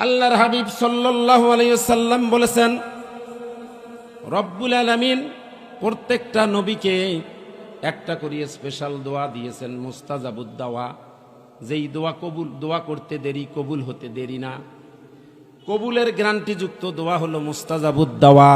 আল্লাহর হাবিব সাল্লাল্লাহু আলাইহি সাল্লাম বলেছেন, রব্বুল আলামিন প্রত্যেকটা নবীকে একটা করিয়ে স্পেশাল দোয়া দিয়েছেন, মুস্তাজাবুদ দাওয়া। যেই দোয়া কবুল, দোয়া করতে দেরি, কবুল হতে দেরি না। কবুলের গ্যারান্টিযুক্ত দোয়া হলো মুস্তাজাবুদ দাওয়া।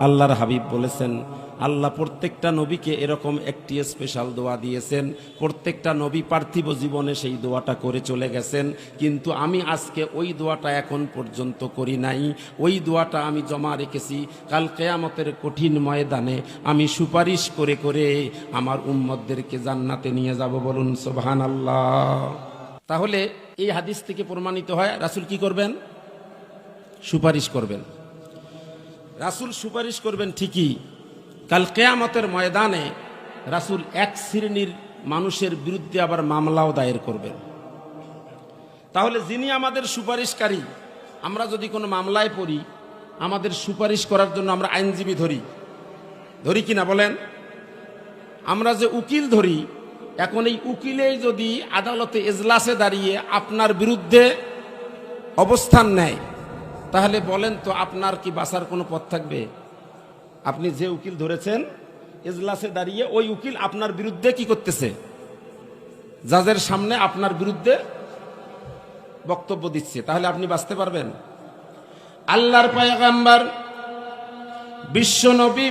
আল্লাহর হাবিব বলেছেন আল্লাহ প্রত্যেকটা নবীকে এরকম একটি স্পেশাল দোয়া দিয়েছেন। প্রত্যেকটা নবী পার্থিব জীবনে সেই দোয়াটা করে চলে গেছেন। কিন্তু আমি আজকে ওই দোয়াটা এখন পর্যন্ত করি নাই। ওই দোয়াটা আমি জমা রেখেছি কাল কেয়ামতের কঠিন ময়দানে। আমি সুপারিশ করে করে আমার উম্মতদেরকে জান্নাতে নিয়ে যাব বলুন সোবহান আল্লাহ তাহলে এই হাদিস থেকে প্রমাণিত হয়, রাসূল কি করবেন? সুপারিশ করবেন। রাসুল সুপারিশ করবেন ঠিকই। কাল কেয়ামতের ময়দানে রাসুল এক শ্রেণির মানুষের বিরুদ্ধে আবার মামলাও দায়ের করবেন। তাহলে যিনি আমাদের সুপারিশকারী, আমরা যদি কোনো মামলায় পড়ি, আমাদের সুপারিশ করার জন্য আমরা আইনজীবী ধরি। ধরি কিনা বলেন? আমরা যে উকিল ধরি, এখন এই উকিলেই যদি আদালতে এজলাসে দাঁড়িয়ে আপনার বিরুদ্ধে অবস্থান নেয়, তাহলে বলেন তো আপনার কি বাঁচার কোনো পথ থাকবে? আপনি যে উকিল ধরেছেন, এজলাসে দাঁড়িয়ে ওই উকিল আপনার বিরুদ্ধে কি করতেছে? জাজের সামনে আপনার বিরুদ্ধে বক্তব্য দিচ্ছে। তাহলে আপনি বাঁচতে পারবেন। আল্লাহর পায়গাম্বার বিশ্বনবী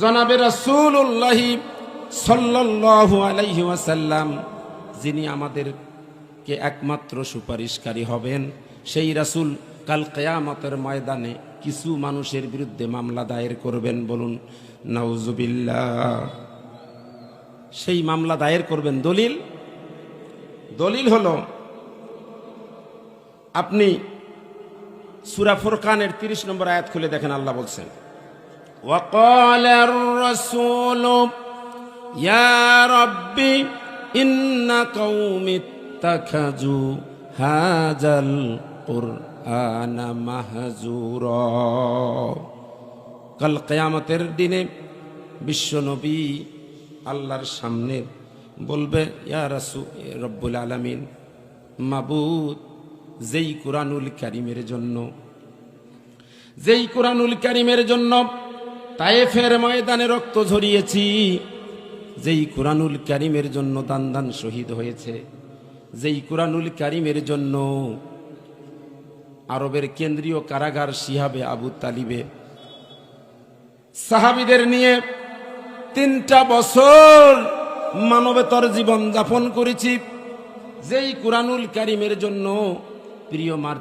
জনাবে রাসূলুল্লাহি সাল্লাল্লাহু আলাইহি ওয়াসাল্লাম, যিনি আমাদেরকে একমাত্র সুপারিশকারী হবেন, সেই রাসূল কাল কেয়ামতের ময়দানে কিছু মানুষের বিরুদ্ধে মামলা দায়ের করবেন বলুন নাউজুবিল্লাহ সেই মামলা দায়ের করবেন দলিল দলিল হলো আপনি সুরা ফুরকানের তিরিশ নম্বর আয়াত খুলে দেখেন আল্লাহ বলছেন وقال الرسول يا ربي إن قوم اتخذوا هذا القرآن مهجورا কাল কেয়ামতের দিনে বিশ্বনবী আল্লাহর সামনে বলবে ইয়া রাসু রব্বুল আলামিন মাবুদ যেই কোরআনুল কারিমের জন্য যেই কোরআনুল কারিমের জন্য তায়েফের ময়দানে রক্ত ঝরিয়েছি যেই কোরআনুল কারিমের জন্য দান দান শহীদ হয়েছে যেই কোরআনুল কারিমের জন্য আরবের কেন্দ্রীয় কারাগার সিহাবে আবু তালিবে। সাহাবিদের নিয়ে তিনটা বছর মানবেতর জীবন যাপন করেছি। যেই কুরানুল কারিমের জন্য প্রিয় মার